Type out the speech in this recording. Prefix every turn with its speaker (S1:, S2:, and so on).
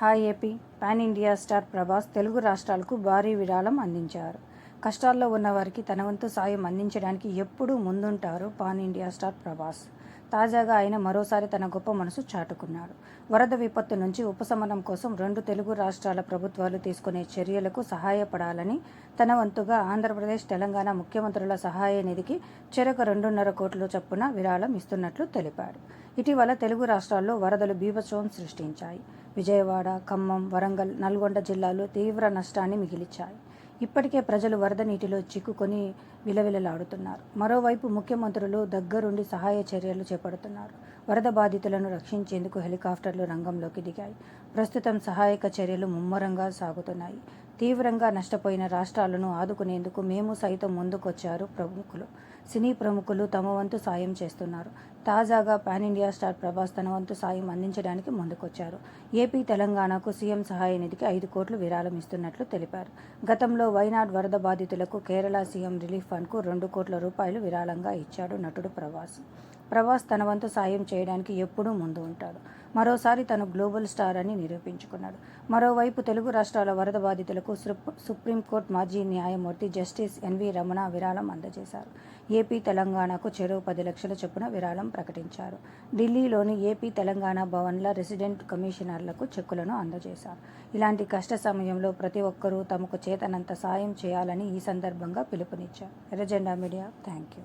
S1: Hi AP. Pan India star Prabhas Telugu రాష్ట్రాలకు భారీ విరాళం అందించారు. కష్టాల్లో ఉన్నవారికి తన వంతు సాయం అందించడానికి ఎప్పుడూ ముందుంటారు పాన్ ఇండియా స్టార్ ప్రభాస్. తాజాగా ఆయన మరోసారి తన గొప్ప మనసు చాటుకున్నాడు. వరద విపత్తు నుంచి ఉపశమనం కోసం రెండు తెలుగు రాష్ట్రాల ప్రభుత్వాలు తీసుకునే చర్యలకు సహాయపడాలని తన వంతుగా ఆంధ్రప్రదేశ్ తెలంగాణ ముఖ్యమంత్రుల సహాయ నిధికి చెరక రెండున్నర కోట్ల చొప్పున విరాళం ఇస్తున్నట్లు తెలిపాడు. ఇటీవల తెలుగు రాష్ట్రాల్లో వరదలు బీభత్సవం సృష్టించాయి. విజయవాడ ఖమ్మం వరంగల్ నల్గొండ జిల్లాలు తీవ్ర నష్టాన్ని మిగిలిచాయి. ఇప్పటికే ప్రజలు వరద నీటిలో చిక్కుకొని విలవిలలాడుతున్నారు. మరోవైపు ముఖ్యమంత్రులు దగ్గరుండి సహాయ చర్యలు చేపడుతున్నారు. వరద బాధితులను రక్షించేందుకు హెలికాప్టర్లు రంగంలోకి దిగాయి. ప్రస్తుతం సహాయక చర్యలు ముమ్మరంగా సాగుతున్నాయి. తీవ్రంగా నష్టపోయిన రాష్ట్రాలను ఆదుకునేందుకు మేము సైతం ముందుకొచ్చారు ప్రముఖులు. సినీ ప్రముఖులు తమ వంతు సాయం చేస్తున్నారు. తాజాగా పాన్ ఇండియా స్టార్ ప్రభాస్ తన వంతు సాయం అందించడానికి ముందుకొచ్చారు. ఏపీ తెలంగాణకు సీఎం సహాయ నిధికి ఐదు కోట్లు విరాళం ఇస్తున్నట్లు తెలిపారు. గతంలో వైనాడ్ వరద బాధితులకు కేరళ సీఎం రిలీఫ్ ఫండ్కు రెండు కోట్ల రూపాయలు విరాళంగా ఇచ్చాడు నటుడు ప్రభాస్. ప్రభాస్ తన వంతు సాయం చేయడానికి ఎప్పుడూ ముందు ఉంటాడు. మరోసారి తను గ్లోబల్ స్టార్ అని నిరూపించుకున్నాడు. మరోవైపు తెలుగు రాష్ట్రాల వరద బాధితులకు సుప్రీంకోర్టు మాజీ న్యాయమూర్తి జస్టిస్ ఎన్వి రమణ విరాళం అందజేశారు. ఏపీ తెలంగాణకు చెరువు పది లక్షల చొప్పున విరాళం ప్రకటించారు. ఢిల్లీలోని ఏపీ తెలంగాణ భవన్ల రెసిడెంట్ కమిషనర్లకు చెక్కులను అందజేశారు. ఇలాంటి కష్ట సమయంలో ప్రతి ఒక్కరూ తమకు చేతనంత సాయం చేయాలని ఈ సందర్భంగా పిలుపునిచ్చారు. ఎర్రజెండా మీడియా థ్యాంక్ యూ